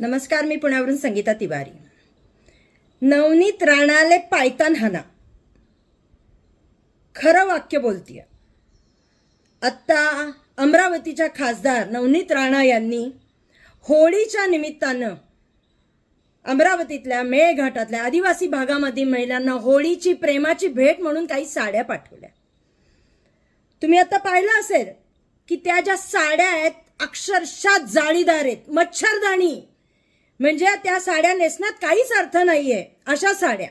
नमस्कार मी पुण्यावरून संगीता तिवारी. नवनीत राणाले पायतान हाना. खरं वाक्य बोलतीय. आत्ता अमरावतीच्या खासदार नवनीत राणा यांनी होळीच्या निमित्तानं अमरावतीतल्या मेळघाटातल्या आदिवासी भागामधील महिलांना होळीची प्रेमाची भेट म्हणून काही साड्या पाठवल्या. तुम्ही आता पाहिलं असेल की त्या ज्या साड्या आहेत अक्षरशः जाळीदार आहेत मच्छरदाणी. म्हणजे त्या साड्या नेसण्यात काहीच अर्थ नाहीये. अशा साड्या.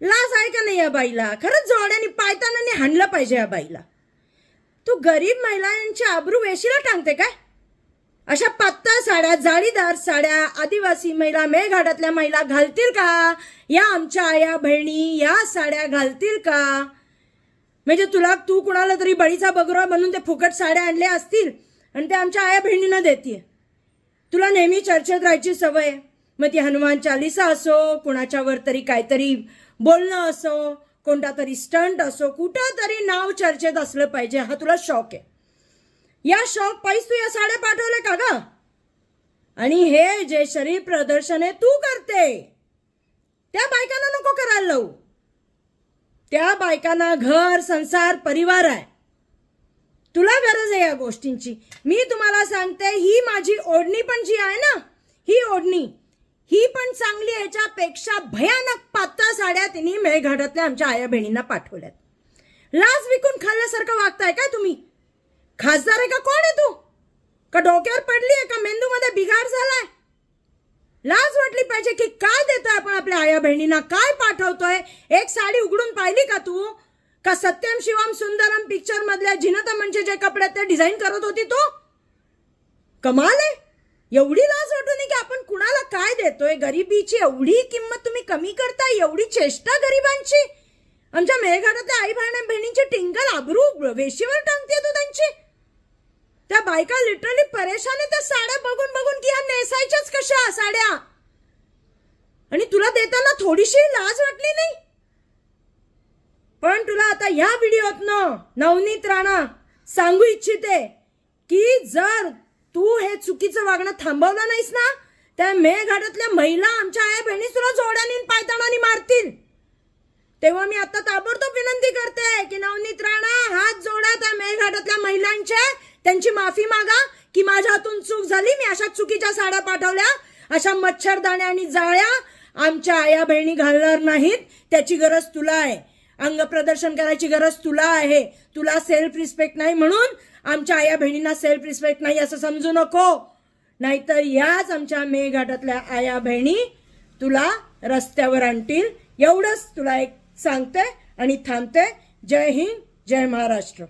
लाज आहे का नाही या बाईला? खरंच जोड्याने पायतानाने हाणलं पाहिजे या बाईला. तू गरीब महिलांची आबरू वेशीला टांगते काय? अशा पातळ साड्या जाळीदार साड्या आदिवासी महिला मेळघाटातल्या महिला घालतील का? या आमच्या आया बहिणी या साड्या घालतील का? म्हणजे तुला तू कुणाला तरी बळीचा बगुरा बनून ते फुकट साड्या आणल्या असतील आणि ते आमच्या आया बहिणींना देते तुला नेहमी चर्चेत राहायची सवय? मग ती हनुमान चालिसा असो कुणाच्यावर तरी काहीतरी बोलणं असो कोणता तरी स्टंट असो कुठं तरी नाव चर्चेत असलं पाहिजे. हा तुला शौक आहे. या शौक पायीच तू या साड्या पाठवल्या का ग? आणि हे जे शरीर प्रदर्शन आहे तू करते. त्या बायकांना नको करायला लावू. त्या बायकांना घर संसार परिवार आहे. तुला गरज आहे या गोष्टींची. मी तुम्हाला सांगते ही माझी ओढणी पण जी आहे ना ही ओढणी ही पण चांगली याच्यापेक्षा भयानक पातळ साड्या तिने मेळघाटातल्या आमच्या आया बहिणींना पाठवल्यात. लाज विकून खाल्ल्यासारखं वागताय काय तुम्ही? खासदार आहे का कोण आहे तू? का डोक्यावर पडली आहे का? मेंदूमध्ये बिघाड झालाय? लाज वाटली पाहिजे की काय देतोय आपण आपल्या आया बहिणींना? काय पाठवतोय? एक साडी उघडून पाहिली का तू? का सत्यम शिवम सुंदरम पिक्चर मधल्या जिनता म्हणजे जे कपडे ते डिझाईन करत होती तू? कमाल आहे. एवढी लाज वाटू नये की आपण कुणाला काय देतोय? गरिबीची एवढी किंमत तुम्ही कमी करताय एवढी चेष्टा गरिबांची. आमच्या मेळघाटातल्या आई बहिणी बहिणींची टिंगल आबरू वेशीवर टांगते तू त्यांची. त्या बायका लिटरली परेशान आहे त्या साड्या बघून बघून की ह्या नेसायच्याच कशा साड्या? आणि तुला देताना थोडीशी लाज वाटली नाही? पण तुला आता ह्या व्हिडिओतनं नवनीत राणा सांगू इच्छिते की जर तू हे चुकीचं वागणं थांबवलं नाहीस ना त्या मेळघाटातल्या महिला आमच्या आया बहिणी तुला जोड्याने पायताणाने मारतील. तेव्हा मी आता ताबडतोब विनंती करते की नवनीत राणा हात जोडा त्या मेळघाटातल्या महिलांचे. त्यांची माफी मागा की माझ्या हातून चूक झाली मी अशा चुकीच्या साड्या पाठवल्या अशा मच्छरदाण्या आणि जाळ्या आमच्या आया बहिणी घालणार नाहीत त्याची गरज तुला आहे. अंग प्रदर्शन करायची गरज तुला आहे. तुला सेल्फ रिस्पेक्ट नाही म्हणून आमच्या आया बहिणींना सेल्फ रिस्पेक्ट नाही असं समजू नको. नाहीतर याच आमच्या मेघाटातल्या आया बहिणी तुला रस्त्यावर आणतील. एवढंच तुला एक सांगते आणि थांबते. जय हिंद जय महाराष्ट्र.